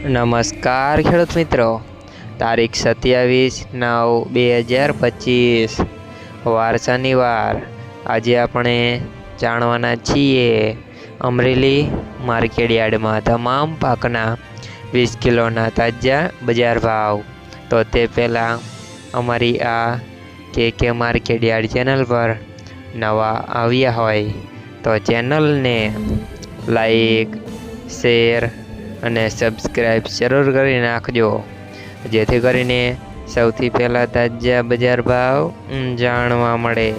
નમસ્કાર ખેડૂત મિત્રો. તારીખ સત્યાવીસ નવ બે હજાર પચીસ. વાર શનિવાર. આજે આપણે જાણવાના છીએ અમરેલી માર્કેટયાર્ડમાં તમામ પાકના વીસ કિલોના તાજા બજાર ભાવ. તો તે પહેલાં અમારી આ કે કે માર્કેટયાર્ડ ચેનલ પર નવા આવ્યા હોય તો ચેનલને લાઈક, શેર અને સબસ્ક્રાઈબ જરૂર કરી નાખજો. જેથી કરીને સૌથી પહેલાં તાજા બજાર ભાવ જાણવા મળે.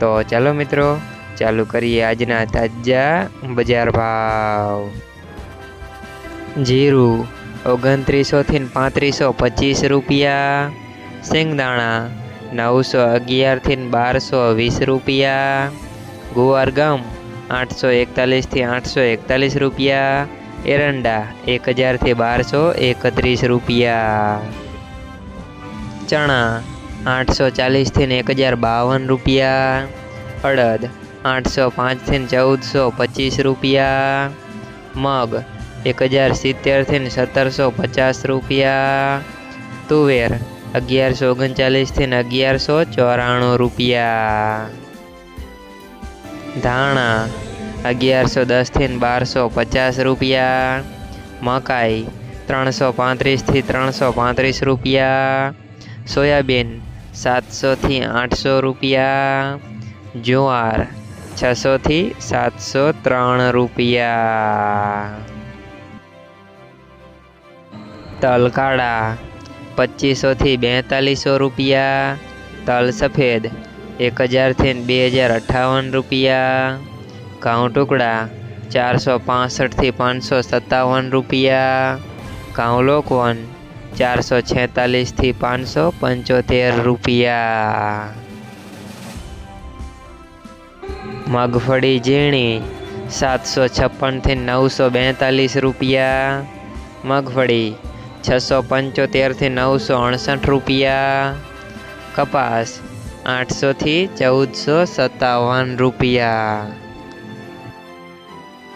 તો ચાલો મિત્રો, ચાલુ કરીએ આજના તાજા બજાર ભાવ. જીરું ઓગણત્રીસોથી પાંત્રીસો પચીસ રૂપિયા. સિંગદાણા નવસો અગિયારથી બારસો વીસ રૂપિયા. ગુવાર ગમ આઠસો એકતાલીસથી આઠસો એકતાલીસ રૂપિયા. એરંડા એક હજારથી બારસો એકત્રીસ રૂપિયા. ચણા, આઠસો ચાલીસથી એક હજાર બાવન રૂપિયા. અડદ, આઠસો પાંચથી ચૌદસો પચીસ રૂપિયા. મગ એક હજાર સિત્તેરથી સત્તરસો પચાસ રૂપિયા. તુવેર, અગિયારસો ઓગણચાલીસથી અગિયારસો ચોરાણું રૂપિયા. ધાણા અગિયારસો દસથી બારસો પચાસ રૂપિયા. મકાઈ ત્રણસો પાંત્રીસથી ત્રણસો પાંત્રીસ રૂપિયા. સોયાબીન સાતસોથી આઠસો રૂપિયા. જુવાર છસોથી સાતસો ત્રણ રૂપિયા. તલ કાળા પચીસોથી બેતાલીસો રૂપિયા. તલ સફેદ એક હજારથી બે હજાર અઠ્ઠાવન રૂપિયા. ઘઉં ટુકડા, ચારસો પાસઠથી પાંચસો સત્તાવન રૂપિયા. ઘઉં લોકવન, ચારસો છેતાલીસથી પાંચસો પંચોતેર રૂપિયા. મગફળી ઝીણી, સાતસો છપ્પનથી નવસો બેતાલીસ રૂપિયા. મગફળી, છસો પંચોતેરથી નવસો અડસઠ રૂપિયા. કપાસ, આઠસોથી ચૌદસો સત્તાવન રૂપિયા.